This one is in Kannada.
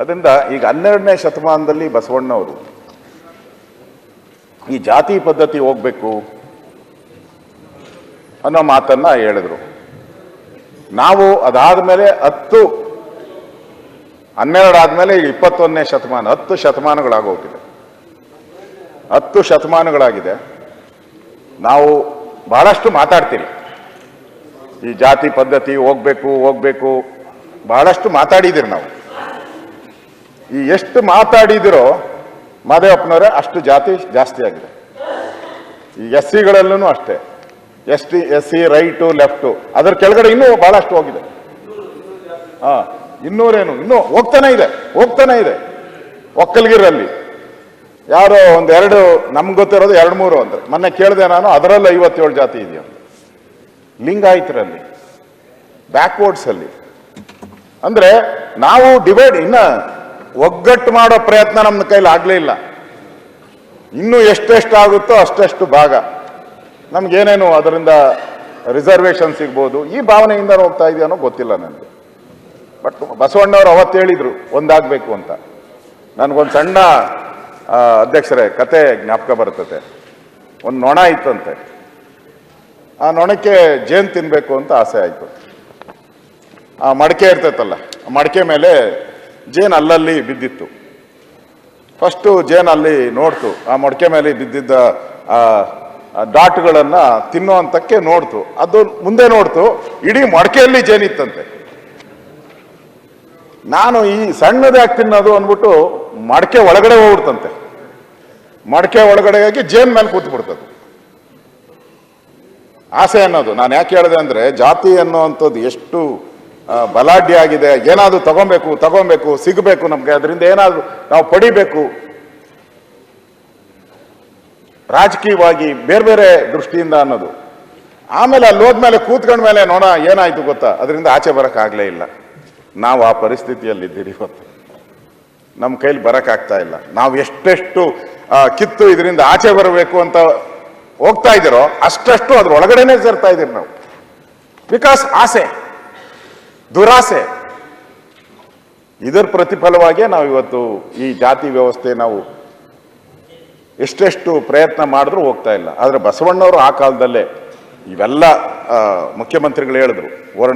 ಅದರಿಂದ ಈಗ ಹನ್ನೆರಡನೇ ಶತಮಾನದಲ್ಲಿ ಬಸವಣ್ಣವರು, ಈ ಜಾತಿ ಪದ್ಧತಿ ಹೋಗ್ಬೇಕು ಅನ್ನೋ ಮಾತನ್ನ ಹೇಳಿದ್ರು. ನಾವು ಅದಾದ ಮೇಲೆ ಹತ್ತು, ಹನ್ನೆರಡು ಆದಮೇಲೆ ಈಗ ಇಪ್ಪತ್ತೊಂದನೇ ಶತಮಾನ, ಹತ್ತು ಶತಮಾನಗಳಾಗೋಗಿದೆ ಹತ್ತು ಶತಮಾನಗಳಾಗಿದೆ. ನಾವು ಬಹಳಷ್ಟು ಮಾತಾಡ್ತೀರಿ. ಈ ಜಾತಿ ಪದ್ಧತಿ ಹೋಗ್ಬೇಕು ಹೋಗ್ಬೇಕು, ಬಹಳಷ್ಟು ಮಾತಾಡಿದಿರಿ ನಾವು. ಈ ಎಷ್ಟು ಮಾತಾಡಿದಿರೋ ಮಾದೇವಪ್ಪನವರೇ ಅಷ್ಟು ಜಾತಿ ಜಾಸ್ತಿ ಆಗಿದೆ. ಈ ಎಸ್ ಸಿಗಳಲ್ಲೂ ಅಷ್ಟೇ. S T S C right, left ಅದರ ಕೆಳಗಡೆ ಇನ್ನೂ ಬಹಳಷ್ಟು ಹೋಗಿದೆ. ಹಾ, ಇನ್ನೂರೇನು, ಇನ್ನೂ ಹೋಗ್ತಾನೆ ಇದೆ ಹೋಗ್ತಾನೆ ಇದೆ. ಒಕ್ಕಲ್ಗಿರಲ್ಲಿ ಯಾರೋ ಒಂದು ಎರಡು, ನಮ್ಗೆ ಗೊತ್ತಿರೋದು ಎರಡು ಮೂರು ಅಂದ್ರೆ ಮೊನ್ನೆ ಕೇಳಿದೆ ನಾನು, ಅದರಲ್ಲಿ ಐವತ್ತೇಳು ಜಾತಿ ಇದೆಯಾ? ಲಿಂಗಾಯತರಲ್ಲಿ ಬ್ಯಾಕ್ವರ್ಡ್ಸ್ ಅಂದರೆ ಅಂದ್ರೆ ನಾವು ಡಿವೈಡ್, ಇನ್ನ ಒಗ್ಗಟ್ಟು ಮಾಡೋ ಪ್ರಯತ್ನ ನಮ್ಮ ಕೈಲಿ ಆಗಲೇ ಇಲ್ಲ. ಇನ್ನೂ ಎಷ್ಟೆಷ್ಟು ಆಗುತ್ತೋ ಅಷ್ಟೆಷ್ಟು ಭಾಗ. ನಮ್ಗೇನೇನು ಅದರಿಂದ ರಿಸರ್ವೇಶನ್ ಸಿಗ್ಬೋದು, ಈ ಭಾವನೆಯಿಂದ ಹೋಗ್ತಾ ಇದೆಯೋ ಗೊತ್ತಿಲ್ಲ ನನಗೆ. ಬಟ್ ಬಸವಣ್ಣವರು ಅವತ್ತು ಹೇಳಿದರು, ಒಂದಾಗಬೇಕು ಅಂತ. ನನಗೊಂದು ಸಣ್ಣ ಅಧ್ಯಕ್ಷರೇ, ಕತೆ ಜ್ಞಾಪಕ ಬರ್ತದೆ ಒಂದು ನೊಣ ಇತ್ತಂತೆ. ಆ ನೊಣಕ್ಕೆ ಜೇನು ತಿನ್ನಬೇಕು ಅಂತ ಆಸೆ ಆಯಿತು. ಆ ಮಡಕೆ ಇರ್ತೈತಲ್ಲ, ಆ ಮಡಕೆ ಮೇಲೆ ಜೇನು ಅಲ್ಲಲ್ಲಿ ಬಿದ್ದಿತ್ತು. ಫಸ್ಟು ಜೇನು ಅಲ್ಲಿ ನೋಡ್ತು. ಆ ಮೊಡಕೆ ಮೇಲೆ ಬಿದ್ದಿದ್ದ ಆ ಡಾಟ್ಗಳನ್ನ ತಿನ್ನುವಂತಕ್ಕೆ ನೋಡ್ತು. ಅದು ಮುಂದೆ ನೋಡ್ತು. ಇಡೀ ಮೊಡಕೆಯಲ್ಲಿ ಜೇನಿತ್ತಂತೆ ನಾನು ಈ ಸಣ್ಣದಾಗಿ ತಿನ್ನೋದು ಅಂದ್ಬಿಟ್ಟು ಮಡಕೆ ಒಳಗಡೆ ಹೋಗ್ಬಿಡ್ತಂತೆ. ಮಡಕೆ ಒಳಗಡೆ ಜೇನ್ ಮೇಲೆ ಕೂತ್ ಬಿಡ್ತದೆ ಆಸೆ ಅನ್ನೋದು. ನಾನು ಯಾಕೆ ಹೇಳಿದೆ ಅಂದ್ರೆ ಜಾತಿ ಅನ್ನುವಂಥದ್ದು ಎಷ್ಟು ಆ, ಬಲಾಢ್ಯ ಆಗಿದೆ, ಏನಾದರೂ ತಗೊಬೇಕು ತಗೊಬೇಕು, ಸಿಗಬೇಕು ನಮಗೆ, ಅದರಿಂದ ಏನಾದರೂ ನಾವು ಪಡಿಬೇಕು. ರಾಜಕೀಯವಾಗಿ ಬೇರೆ ಬೇರೆ ದೃಷ್ಟಿಯಿಂದ ಅನ್ನೋದು. ಆಮೇಲೆ ಅಲ್ಲಿ ಹೋದ್ಮೇಲೆ ಕೂತ್ಕೊಂಡ ಮೇಲೆ ನೋಡ, ಏನಾಯ್ತು ಗೊತ್ತಾ? ಅದರಿಂದ ಆಚೆ ಬರೋಕ್ಕಾಗಲೇ ಇಲ್ಲ. ನಾವು ಆ ಪರಿಸ್ಥಿತಿಯಲ್ಲಿದ್ದೀರಿ ಇವತ್ತು. ನಮ್ಮ ಕೈಲಿ ಬರೋಕ್ಕಾಗ್ತಾ ಇಲ್ಲ. ನಾವು ಎಷ್ಟೆಷ್ಟು ಕಿತ್ತು ಇದರಿಂದ ಆಚೆ ಬರಬೇಕು ಅಂತ ಹೋಗ್ತಾ ಇದ್ದೀರೋ, ಅಷ್ಟಷ್ಟು ಅದ್ರ ಒಳಗಡೆನೆ ಸೇರ್ತಾ ಇದ್ದೀರಿ ನಾವು. ಬಿಕಾಸ್ ಆಸೆ. ದುರಾಸೆ. ಇದರ ಪ್ರತಿಫಲವಾಗಿ ನಾವು ಇವತ್ತು ಈ ಜಾತಿ ವ್ಯವಸ್ಥೆ ನಾವು ಎಷ್ಟೆಷ್ಟು ಪ್ರಯತ್ನ ಮಾಡಿದ್ರೂ ಹೋಗ್ತಾ ಇಲ್ಲ. ಆದರೆ ಬಸವಣ್ಣವರು ಆ ಕಾಲದಲ್ಲೇ ಇವೆಲ್ಲ ಮುಖ್ಯಮಂತ್ರಿಗಳು ಹೇಳಿದ್ರು. ವರ್ಣ